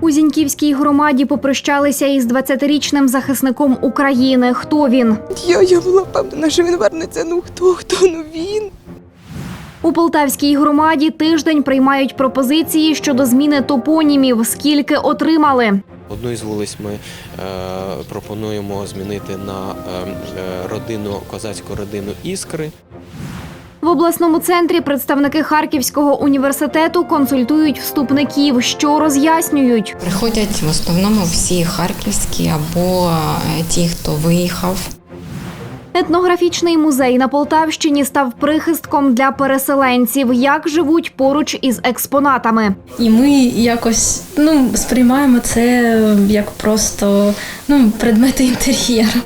У Зіньківській громаді попрощалися із 20-річним захисником України. Хто він? Я, я була впевнена, що він вернеться. Ну хто, хто, ну він. У Полтавській громаді тиждень приймають пропозиції щодо зміни топонімів. Скільки отримали? Одну із вулиць ми е, пропонуємо змінити на е, е, родину козацьку родину іскри. В обласному центрі представники Харківського університету консультують вступників, що роз'яснюють. Приходять в основному всі харківські або е, ті, хто виїхав. Етнографічний музей на Полтавщині став прихистком для переселенців, як живуть поруч із експонатами. І ми якось ну, сприймаємо це як просто ну, предмети інтер'єру.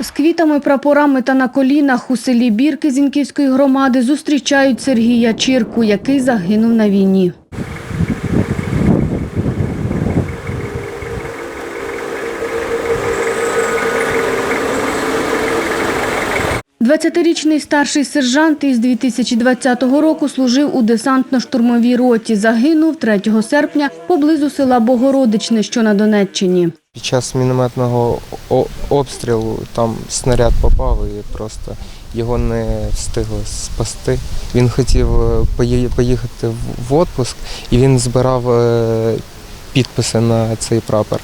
З квітами, прапорами та на колінах у селі Бірки Зіньківської громади зустрічають Сергія Чірку, який загинув на війні. Двадцятирічний старший сержант із 2020 року служив у десантно-штурмовій роті. Загинув 3 серпня поблизу села Богородичне, що на Донеччині. Під час мінометного обстрілу там снаряд попав і просто його не встигли спасти. Він хотів е, поїхати в- в отпуск і він збирав е, підписи на цей прапор.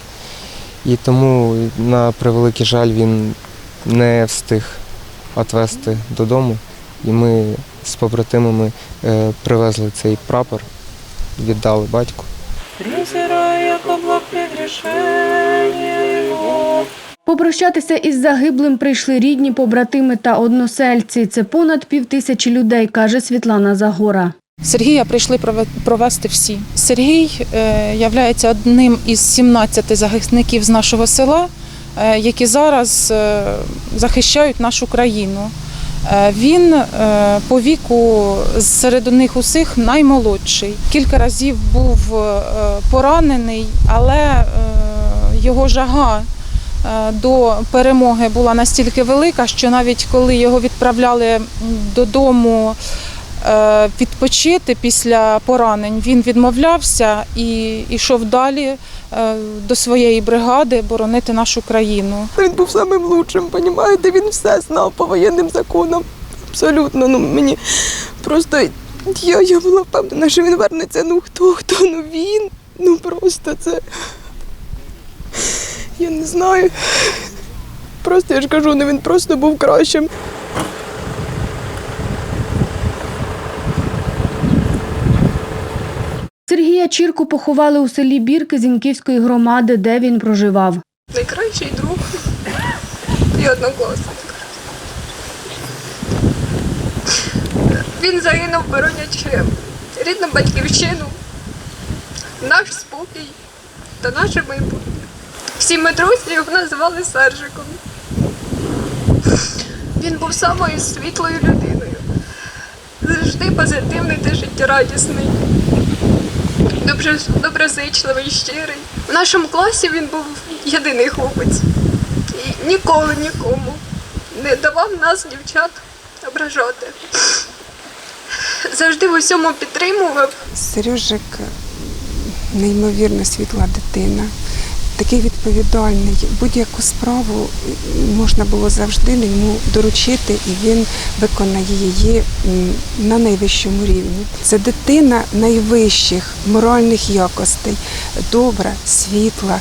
І тому, на превеликий жаль, він не встиг відвезти додому. І ми з побратимами е, привезли цей прапор, віддали батьку. Попрощатися із загиблим прийшли рідні, побратими та односельці. Це понад півтисячі людей, каже Світлана Загора. Сергія прийшли прове- провести всі. Сергій е, являється одним із 17 захисників з нашого села, які зараз е, захищають нашу країну. Е, Він е, по віку серед них усіх наймолодший. Кілька разів був е, поранений, але е, його жага е, до перемоги була настільки велика, що навіть коли його відправляли додому е, відпочити після поранень, він відмовлявся і йшов далі е, до своєї бригади боронити нашу країну. Він був самим лучшим, понімаєте? Він все знав по воєнним законам. Абсолютно. Ну мені просто я, я була впевнена, що він вернеться. Ну хто, хто, ну він. Ну просто це. Я не знаю. Просто я ж кажу, ну він просто був кращим. Сергія Чірку поховали у селі Бірки Зіньківської громади, де він проживав. Найкращий друг і однокласник. Він загинув, боронячи рідну батьківщину, наш спокій та наше майбутнє. Всі ми друзі його називали Сержиком. Він був самою світлою людиною, завжди позитивний та життєрадісний, добре, доброзичливий, щирий. В нашому класі він був єдиний хлопець і ніколи нікому не давав нас, дівчат, ображати. Завжди в усьому підтримував. Сережик неймовірно світла дитина, такий відповідальний. Будь-яку справу можна було завжди йому доручити, і він виконає її на найвищому рівні. Це дитина найвищих моральних якостей, добра, світла,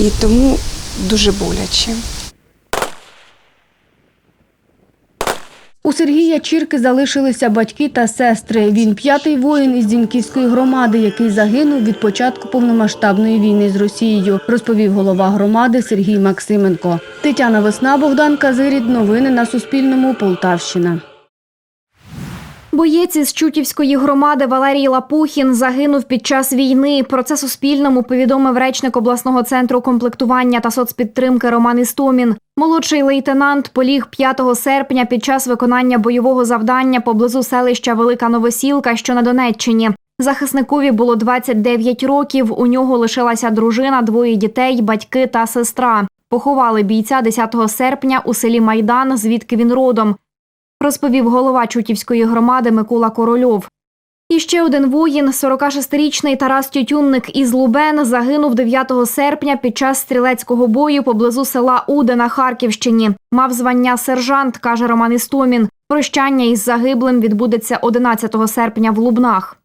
і тому дуже боляче. Сергія Чірки залишилися батьки та сестри. Він п'ятий воїн із Дінківської громади, який загинув від початку повномасштабної війни з Росією, розповів голова громади Сергій Максименко. Тетяна Весна, Богдан Казирід. Новини на Суспільному. Полтавщина. Боєць із Чутівської громади Валерій Лапухін загинув під час війни. Про це Суспільному повідомив речник обласного центру комплектування та соцпідтримки Роман Істомін. Молодший лейтенант поліг 5 серпня під час виконання бойового завдання поблизу селища Велика Новосілка, що на Донеччині. Захисникові було 29 років. У нього лишилася дружина, двоє дітей, батьки та сестра. Поховали бійця 10 серпня у селі Майдан, звідки він родом розповів голова Чутівської громади Микола Корольов. І ще один воїн, 46-річний Тарас Тютюнник із Лубен, загинув 9 серпня під час стрілецького бою поблизу села Уде на Харківщині. Мав звання сержант, каже Роман Істомін. Прощання із загиблим відбудеться 11 серпня в Лубнах.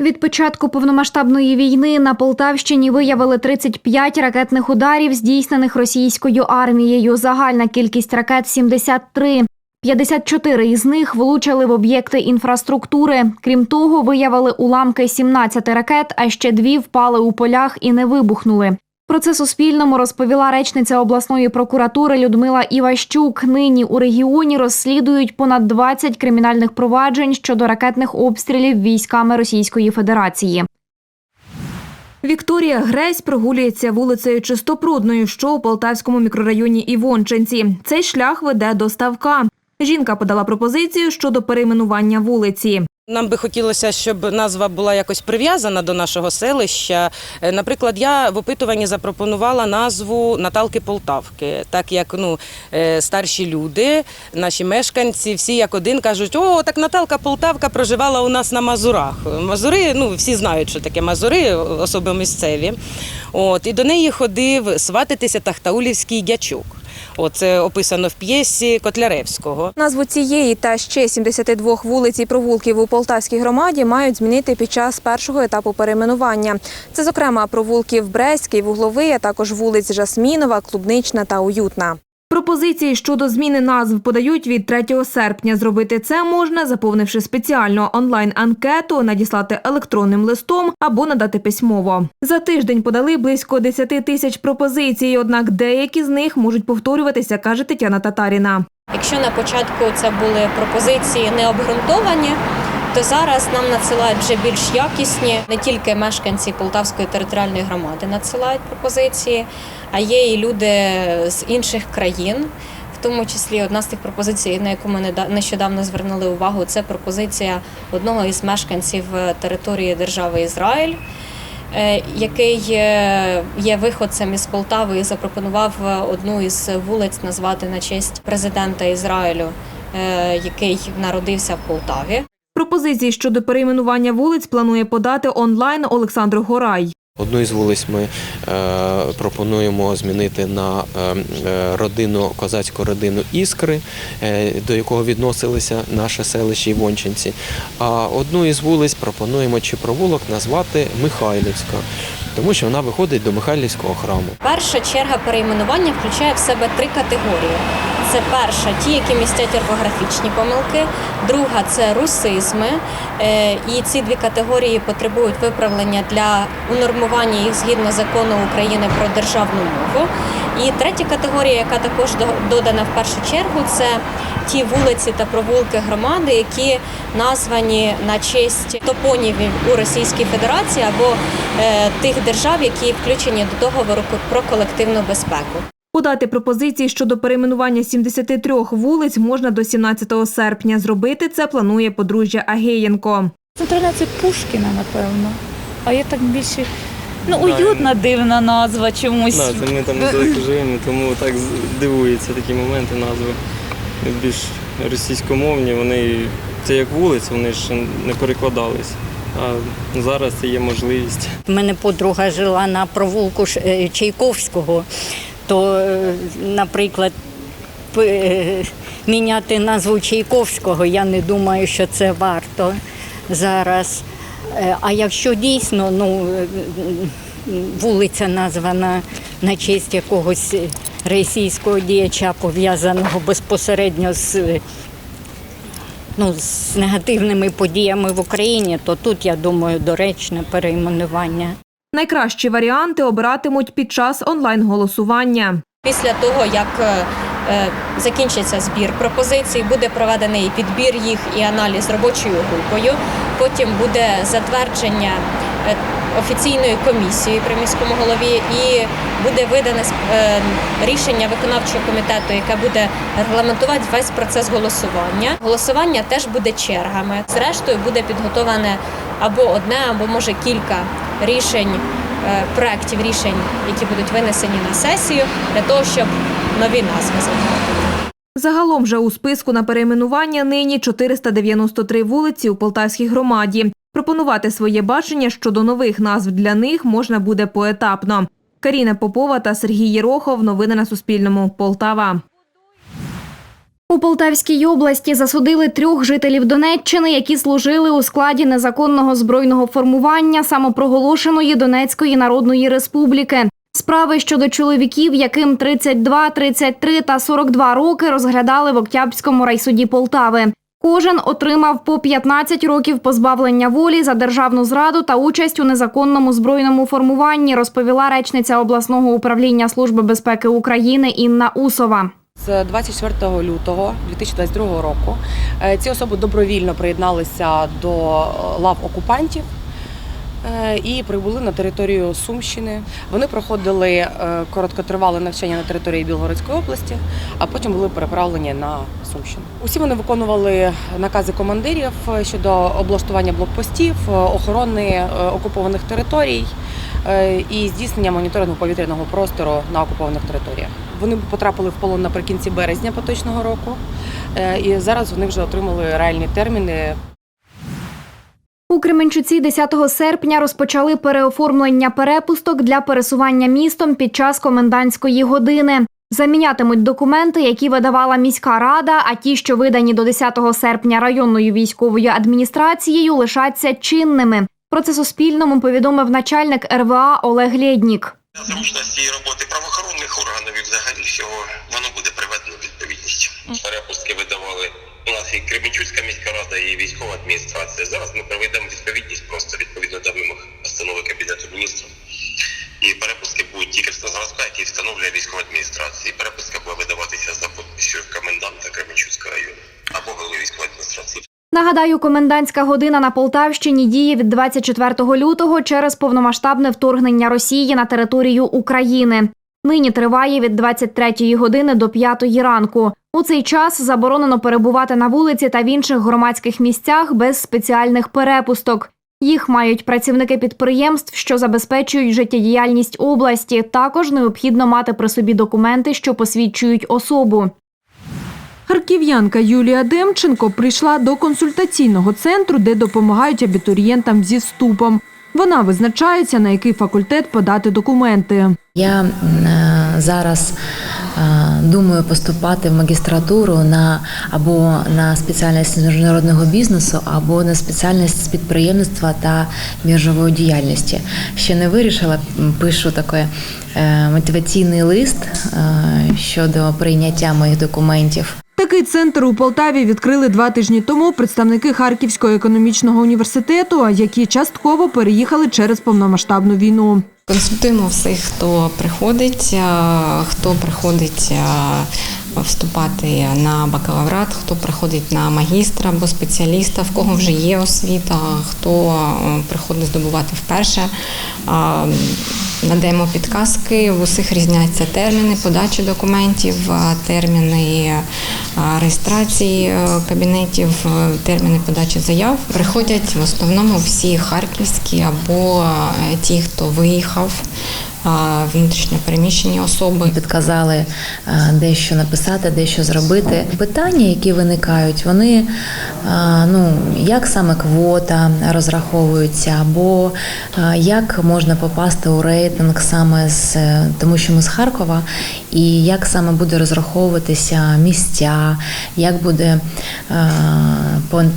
Від початку повномасштабної війни на Полтавщині виявили 35 ракетних ударів, здійснених російською армією. Загальна кількість ракет 73. 54 із них влучили в об'єкти інфраструктури. Крім того, виявили уламки 17 ракет, а ще дві впали у полях і не вибухнули. Про це Суспільному розповіла речниця обласної прокуратури Людмила Іващук. Нині у регіоні розслідують понад 20 кримінальних проваджень щодо ракетних обстрілів військами Російської Федерації. Вікторія Гресь прогулюється вулицею Чистопрудною, що у Полтавському мікрорайоні Івончинці. Цей шлях веде до ставка. Жінка подала пропозицію щодо перейменування вулиці. Нам би хотілося, щоб назва була якось прив'язана до нашого селища. Е, Наприклад, я в опитуванні запропонувала назву Наталки Полтавки, так як ну, е, старші люди, наші мешканці, всі як один кажуть, о, так Наталка Полтавка проживала у нас на Мазурах. Мазури, ну всі знають, що таке Мазури, особи місцеві. От, і до неї ходив сватитися Тахтаулівський дячок. Оце описано в п'єсі Котляревського. Назву цієї та ще 72 вулиць і провулків у Полтавській громаді мають змінити під час першого етапу перейменування. Це, зокрема, провулків Бреський, Вугловий, а також вулиць Жасмінова, Клубнична та Уютна. Пропозиції щодо зміни назв подають від 3 серпня. Зробити це можна, заповнивши спеціальну онлайн-анкету, надіслати електронним листом або надати письмово. За тиждень подали близько 10 тисяч пропозицій, однак деякі з них можуть повторюватися, каже Тетяна Татаріна. Якщо на початку це були пропозиції не то зараз нам надсилають вже більш якісні. Не тільки мешканці Полтавської територіальної громади надсилають пропозиції, а є і люди з інших країн. В тому числі одна з тих пропозицій, на яку ми нещодавно звернули увагу, це пропозиція одного із мешканців е, території держави Ізраїль, е, який е, є виходцем із Полтави і запропонував одну із вулиць назвати на честь президента Ізраїлю, який народився в Полтаві. Пропозиції щодо перейменування вулиць планує подати онлайн Олександр Горай. Одну із вулиць ми е, пропонуємо змінити на е, е, родину козацьку родину Іскри, е, до якого відносилися наше селище Івончинці. А одну із вулиць пропонуємо чи провулок назвати Михайлівська, тому що вона виходить до Михайлівського храму. Перша черга перейменування включає в себе три категорії. Це перша ті, які містять орфографічні помилки, друга це русизми. Е, І ці дві категорії потребують виправлення для унормування їх згідно закону України про державну мову. І третя категорія, яка також додана в першу чергу, це ті вулиці та провулки громади, які названі на честь топонімів у Російській Федерації або е, тих держав, які включені до договору про колективну безпеку. Подати пропозиції щодо перейменування 73 вулиць можна до 17 серпня. Зробити це планує подружжя Агеєнко. Центральна це Пушкіна, напевно. А я так більше. Ну, уютна дивна назва чомусь. Да, це ми там недалеко живемо, тому так дивуються такі моменти назви. Більш російськомовні, вони це як вулиці, вони ж не перекладались. А зараз це є можливість. У мене подруга жила на провулку е, Чайковського, то, е, наприклад, е, міняти назву Чайковського, я не думаю, що це варто зараз. Е, А якщо дійсно ну, вулиця названа на честь якогось російського діяча, пов'язаного безпосередньо з, ну, з негативними подіями в Україні, то тут, я думаю, доречне перейменування. Найкращі варіанти обиратимуть під час онлайн-голосування. Після того, як е, е, закінчиться збір пропозицій, буде проведений підбір їх і аналіз робочою групою. Потім буде затвердження офіційною комісією при міському голові і буде видане е, рішення виконавчого комітету, яке буде регламентувати весь процес голосування. Голосування теж буде чергами. Зрештою буде підготоване або одне, або може кілька рішень е, проєктів рішень, які будуть винесені на сесію, для того, щоб нові назви затвердити. Загалом же у списку на перейменування нині 493 вулиці у Полтавській громаді. Пропонувати своє бачення щодо нових назв для них можна буде поетапно. Каріна Попова та Сергій Єрохов. Новини на Суспільному. Полтава. У Полтавській області засудили трьох жителів Донеччини, які служили у складі незаконного збройного формування самопроголошеної Донецької Народної Республіки. Справи щодо чоловіків, яким 32, 33 та 42 роки, розглядали в Октябрському райсуді Полтави. Кожен отримав по 15 років позбавлення волі за державну зраду та участь у незаконному збройному формуванні, розповіла речниця обласного управління Служби безпеки України Інна Усова. З 24 лютого 2022 року е, ці особи добровільно приєдналися до е, лав окупантів і прибули на територію Сумщини. Вони проходили е, короткотривале навчання на території Білгородської області, а потім були переправлені на Сумщину. Усі вони виконували накази командирів е, щодо облаштування блокпостів, е, охорони е, окупованих територій е, і здійснення моніторингу повітряного простору на окупованих територіях. Вони потрапили в полон наприкінці березня поточного року, е, і зараз вони вже отримали реальні терміни У Кременчуці 10 серпня розпочали переоформлення перепусток для пересування містом під час комендантської години. Замінятимуть документи, які видавала міська рада, а ті, що видані до 10 серпня районною військовою адміністрацією, лишаться чинними. Про це Суспільному повідомив начальник РВА Олег Лєднік. зручності роботи правоохоронних органів і взагалі всього воно буде. Перепустки видавали у нас і Кременчуцька міська рада, і військова адміністрація. Зараз ми приведемо відповідність просто відповідно до вимог постанови кабінету міністрів. І перепустки будуть тільки з зразка, який встановлює військова адміністрація. І перепустка буде видаватися за підписю коменданта Кременчуцького району або голови військової адміністрації. Нагадаю, комендантська година на Полтавщині діє від 24 лютого через повномасштабне вторгнення Росії на територію України. Нині триває від 23-ї години до 5 ранку. У цей час заборонено перебувати на вулиці та в інших громадських місцях без спеціальних перепусток. Їх мають працівники підприємств, що забезпечують життєдіяльність області. Також необхідно мати при собі документи, що посвідчують особу. Харків'янка Юлія Демченко прийшла до консультаційного центру, де допомагають абітурієнтам зі вступом. Вона визначається, на який факультет подати документи. Я е, зараз е, думаю поступати в магістратуру на або на спеціальність міжнародного бізнесу, або на спеціальність з підприємництва та біржової діяльності. Ще не вирішила, пишу такий е, мотиваційний лист щодо прийняття моїх документів. Такий центр у Полтаві відкрили два тижні тому представники Харківського економічного університету, які частково переїхали через повномасштабну війну. Консультуємо всіх, хто приходить, е, хто приходить е, вступати на бакалаврат, хто приходить на магістра або спеціаліста, в кого вже є освіта, хто е, приходить здобувати вперше. Надаємо підказки, в усіх різняться терміни подачі документів, терміни реєстрації е, кабінетів, е, терміни подачі заяв. Приходять в основному всі харківські або е, ті, хто виїхав, внутрішньо переміщені особи. Підказали дещо написати, дещо зробити. Питання, які виникають, вони ну як саме квота розраховується, або як можна попасти у рейтинг саме з тому, що ми з Харкова, і як саме буде розраховуватися місця, як буде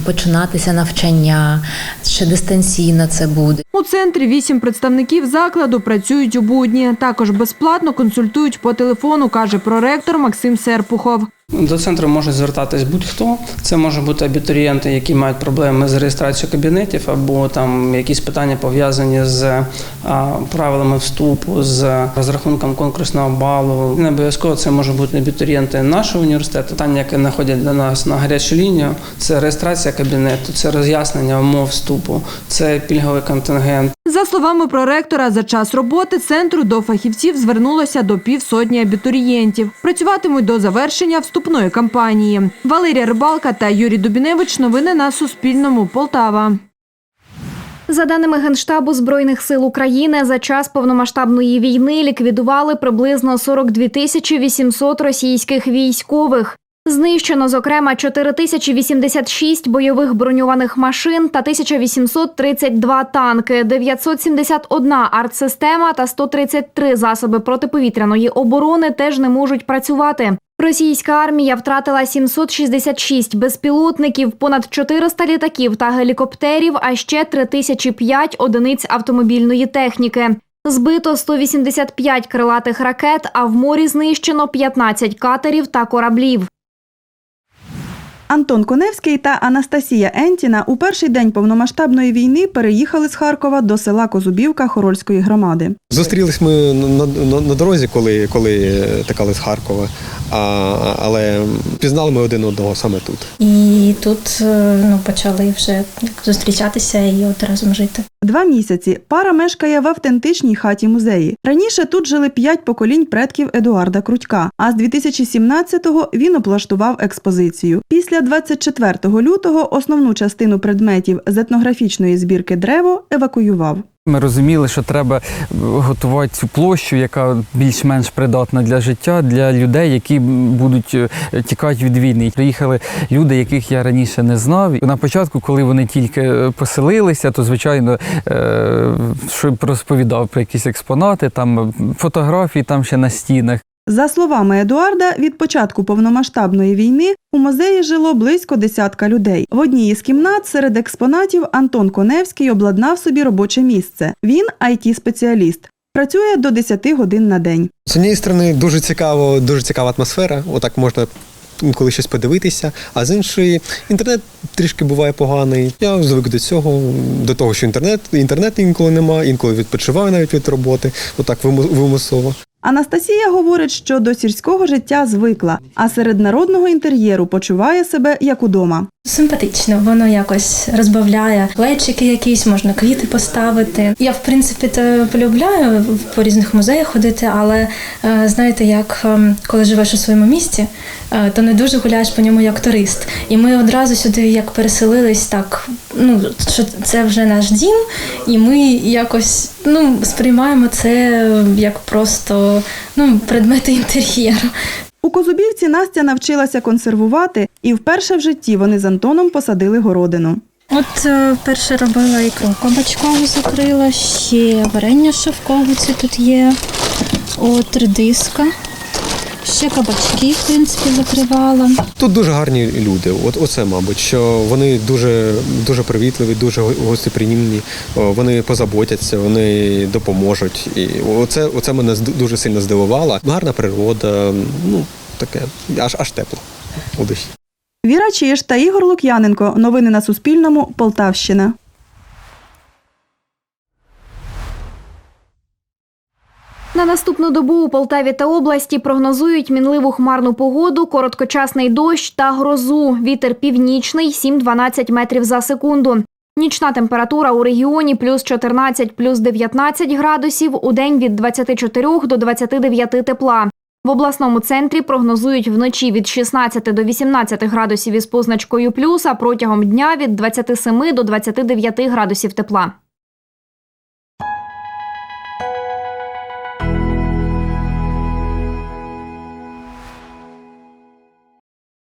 починатися навчання, ще дистанційно це буде. У центрі вісім представників закладу працюють у будні. Також безплатно консультують по телефону, каже проректор Максим Серпухов. До центру може звертатись будь-хто. Це може бути абітурієнти, які мають проблеми з реєстрацією кабінетів, або там якісь питання пов'язані з правилами вступу, з розрахунком конкурсного балу. Не обов'язково це може бути абітурієнти нашого університету. Питання, яке знаходять до нас на гарячу лінію, це реєстрація кабінету, це роз'яснення умов вступу, це пільговий контингент. За словами проректора, за час роботи центру до фахівців звернулося до півсотні абітурієнтів. Працюватимуть до завершення вступної кампанії. Валерія Рибалка та Юрій Дубіневич. Новини на Суспільному. Полтава. За даними Генштабу Збройних сил України, за час повномасштабної війни ліквідували приблизно 42 тисячі 800 російських військових. Знищено, зокрема, 4086 бойових броньованих машин та 1832 танки, 971 артсистема та 133 засоби протиповітряної оборони теж не можуть працювати. Російська армія втратила 766 безпілотників, понад 400 літаків та гелікоптерів, а ще 3005 одиниць автомобільної техніки. Збито 185 крилатих ракет, а в морі знищено 15 катерів та кораблів. Антон Коневський та Анастасія Ентіна у перший день повномасштабної війни переїхали з Харкова до села Козубівка Хорольської громади. Зустрілись ми на, на, на дорозі, коли, коли текали з Харкова, а, але пізнали ми один одного саме тут. І тут е, ну, почали вже зустрічатися і от разом жити. Два місяці пара мешкає в автентичній хаті музеї. Раніше тут жили п'ять поколінь предків Едуарда Крутька. А з 2017-го він облаштував експозицію. Після 24 лютого основну частину предметів з етнографічної збірки древо евакуював. Ми розуміли, що треба готувати цю площу, яка більш-менш придатна для життя, для людей, які будуть е, тікати від війни. Приїхали люди, яких я раніше не знав. На початку, коли вони тільки е, поселилися, то звичайно що щоб розповідав про якісь експонати, там фотографії, там ще на стінах. За словами Едуарда, від початку повномасштабної війни у музеї жило близько десятка людей. В одній із кімнат серед експонатів Антон Коневський обладнав собі робоче місце. Він it спеціаліст працює до 10 годин на день. З однієї сторони, дуже цікаво, дуже цікава атмосфера. Отак можна інколи щось подивитися. А з іншої, інтернет трішки буває поганий. Я звик до цього, до того, що інтернет, інтернету інколи немає, інколи відпочиваю навіть від роботи, отак виму- вимусово. Анастасія говорить, що до сільського життя звикла, а серед народного інтер'єру почуває себе як удома. Симпатично, воно якось розбавляє плечики якісь, можна квіти поставити. Я, в принципі, то полюбляю по різних музеях ходити, але е, знаєте, як ем, коли живеш у своєму місті, е, то не дуже гуляєш по ньому як турист. І ми одразу сюди як переселились, так ну що це вже наш дім, і ми якось ну сприймаємо це як просто ну предмети інтер'єру. У Козубівці Настя навчилася консервувати, і вперше в житті вони з Антоном посадили городину. От е, перше робила ікру кабачкову закрила, ще варення шовковиці тут є, от редиска, ще кабачки, в принципі, закривала. Тут дуже гарні люди. От оце, мабуть, що вони дуже дуже привітливі, дуже го- гостеприємні, вони позаботяться, вони допоможуть. І оце, оце мене дуже сильно здивувало. Гарна природа, ну таке, аж аж тепло у душі. Віра Чиж та Ігор Лук'яненко. Новини на Суспільному. Полтавщина. На наступну добу у Полтаві та області прогнозують мінливу хмарну погоду, короткочасний дощ та грозу. Вітер північний 7-12 метрів за секунду. Нічна температура у регіоні плюс 14, плюс 19 градусів, у день від 24 до 29 тепла. В обласному центрі прогнозують вночі від 16 до 18 градусів із позначкою плюс, а протягом дня від 27 до 29 градусів тепла.